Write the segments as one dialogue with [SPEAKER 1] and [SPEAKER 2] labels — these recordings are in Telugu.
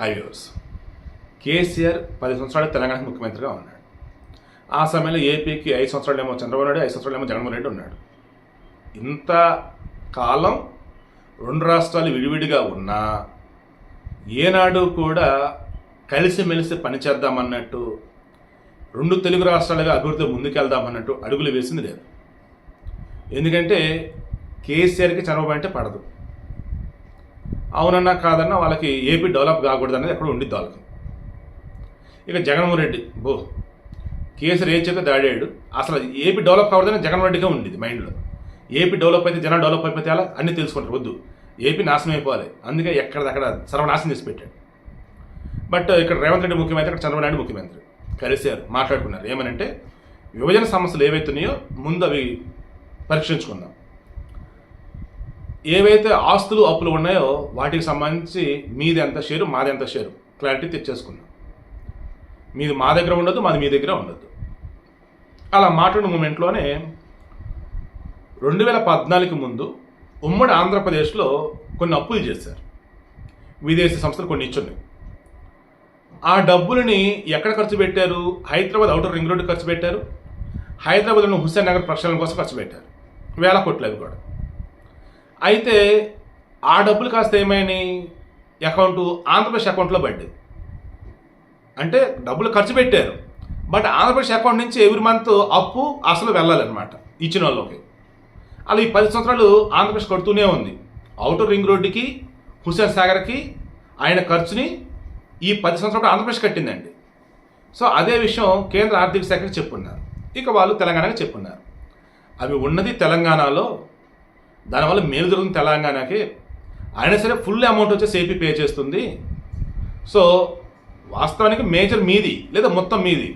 [SPEAKER 1] హైవేస్ కేసీఆర్ పది సంవత్సరాలు తెలంగాణకు ముఖ్యమంత్రిగా ఉన్నాడు. ఆ సమయంలో ఏపీకి ఐదు సంవత్సరాలు ఏమో చంద్రబాబు నాయుడు ఐదు సంవత్సరాలు ఏమో జగన్మోహన్ రెడ్డి ఉన్నాడు. ఇంత కాలం రెండు రాష్ట్రాలు విడివిడిగా ఉన్నా ఏనాడు కూడా కలిసిమెలిసి పనిచేద్దామన్నట్టు రెండు తెలుగు రాష్ట్రాలుగా అభివృద్ధి ముందుకెళ్దామన్నట్టు అడుగులు వేసింది లేదు. ఎందుకంటే కేసీఆర్కి చంద్రబాబు అంటే పడదు. అవునన్నా కాదన్నా వాళ్ళకి ఏపీ డెవలప్ కాకూడదు అనేది ఎక్కడ ఉండిద్ది వాళ్ళకి. ఇక జగన్మోహన్ రెడ్డి బో కేసు ఏ దాడాడు? అసలు ఏపీ డెవలప్ కావద్దని జగన్మోహన్ రెడ్డిగా ఉండేది మైండ్లో. ఏపీ డెవలప్ అయితే జనాలు డెవలప్ అయిపోతే అలా అన్నీ తెలుసుకుంటారు వద్దు. ఏపీ నాశనం అయిపోవాలి. అందుకే ఎక్కడిదక్కడ సర్వనాశనం చేసి పెట్టాడు. బట్ ఇక్కడ రేవంత్ రెడ్డి ముఖ్యమంత్రి ఇక్కడ చంద్రబాబు నాయుడు ముఖ్యమంత్రి. కలిశారు మాట్లాడుకున్నారు. ఏమనంటే విభజన సమస్యలు ఏవైతున్నాయో ముందు అవి పరీక్షించుకుందాం. ఏవైతే ఆస్తులు అప్పులు ఉన్నాయో వాటికి సంబంధించి మీది ఎంత షేరు మాది ఎంత షేరు? క్లారిటీ తెచ్చేసుకుందాం. మీది మా దగ్గర ఉండదు మాది మీ దగ్గర ఉండదు అలా మాట్లాడిన మూమెంట్లోనే రెండు వేల పద్నాలుగు ముందు ఉమ్మడి ఆంధ్రప్రదేశ్లో కొన్ని అప్పులు చేశారు. విదేశీ సంస్థలు కొన్ని ఇచ్చున్నాయి. ఆ డబ్బులని ఎక్కడ ఖర్చు పెట్టారు? హైదరాబాద్ అవుటర్ రింగ్ రోడ్డు ఖర్చు పెట్టారు. హైదరాబాద్లోని హుస్సేన్ నగర్ ప్రక్షాళన కోసం ఖర్చు పెట్టారు. వేల కోట్లు అవి కూడా. అయితే ఆ డబ్బులు కాస్త ఏమైనాయి? అకౌంట్ ఆంధ్రప్రదేశ్ అకౌంట్లో పడ్డాయి. అంటే డబ్బులు ఖర్చు పెట్టారు. బట్ ఆంధ్రప్రదేశ్ అకౌంట్ నుంచి ఎవ్రీ మంత్ అప్పు అసలు వెళ్ళాలన్నమాట ఇచ్చిన వాళ్ళకి అలా ఈ పది సంవత్సరాలు ఆంధ్రప్రదేశ్ కడుతూనే ఉంది. అవుటర్ రింగ్ రోడ్డుకి హుస్సేన్ సాగర్కి ఆయన ఖర్చుని ఈ పది సంవత్సరాలు ఆంధ్రప్రదేశ్ కట్టిందండి. సో అదే విషయం కేంద్ర ఆర్థిక శాఖకి చెప్పున్నారు. ఇక వాళ్ళు తెలంగాణకి చెప్పున్నారు. అవి ఉన్నది తెలంగాణలో దానివల్ల మేలు జరుగుతుంది తెలంగాణకి. అయినా సరే ఫుల్ అమౌంట్ వచ్చేసి ఏపీ పే చేస్తుంది. సో వాస్తవానికి మేజర్ మీది లేదా మొత్తం మీది.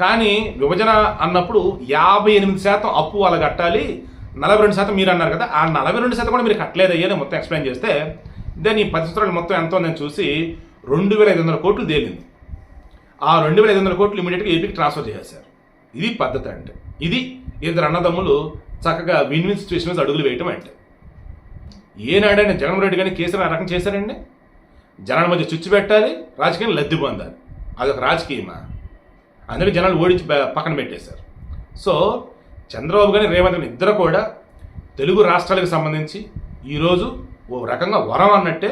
[SPEAKER 1] కానీ విభజన అన్నప్పుడు యాభై ఎనిమిది శాతం అప్పు వాళ్ళు కట్టాలి. నలభై రెండు శాతం మీరు అన్నారు కదా ఆ నలభై రెండు శాతం కూడా మీరు కట్టలేదు అయ్యని మొత్తం ఎక్స్ప్లెయిన్ చేస్తే దెన్ ఈ పది సంవత్సరాలు మొత్తం ఎంత ఉందని చూసి రెండు వేల ఐదు వందల కోట్లు తేలింది. ఆ రెండు వేల ఐదు వందల కోట్లు ఇమీడియట్గా ఏపీకి ట్రాన్స్ఫర్ చేశారు ఇది పద్ధతి అంటే. ఇది ఇద్దరు అన్నదమ్ములు చక్కగా విన్ విన్ సిచ్యువేషన్ మీద అడుగులు వేయటం అంటే. ఏనాడైనా జగన్మోహన్ రెడ్డి కానీ కేసీఆర్ ఆ రకం చేశారండి? జనాల మధ్య చుచ్చు పెట్టాలి రాజకీయం లబ్ధి పొందాలి. అదొక రాజకీయమా? అందుకే జనాలు ఓడించి పక్కన పెట్టేశారు. సో చంద్రబాబు కానీ రేవంత్ గాని ఇద్దరు కూడా తెలుగు రాష్ట్రాలకు సంబంధించి ఈరోజు ఓ రకంగా వరం అన్నట్టే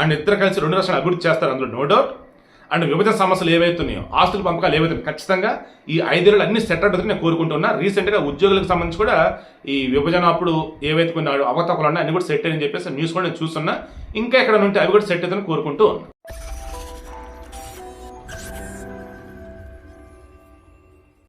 [SPEAKER 1] అండ్ ఇద్దరు కలిసి రెండు రాష్ట్రాలు అభివృద్ధి చేస్తారు అందులో నో డౌట్ అండ్ విభజన సమస్యలు ఏవైతున్నాయో ఆస్తుల పంపకాలు ఏవైతున్నాయో ఖచ్చితంగా ఈ ఐదేళ్ళు అన్ని సెట్ అవుతుంది నేను కోరుకుంటున్నా. రీసెంట్గా ఉద్యోగులకు సంబంధించి కూడా ఈ విభజన అప్పుడు ఏవైతే కొన్ని అవతకులు ఉన్నాయో అన్ని కూడా సెట్ అని చెప్పేసి న్యూస్ కూడా నేను చూస్తున్నా. ఇంకా ఎక్కడ ఉంటే అవి కూడా సెట్ అవుతుందని కోరుకుంటూ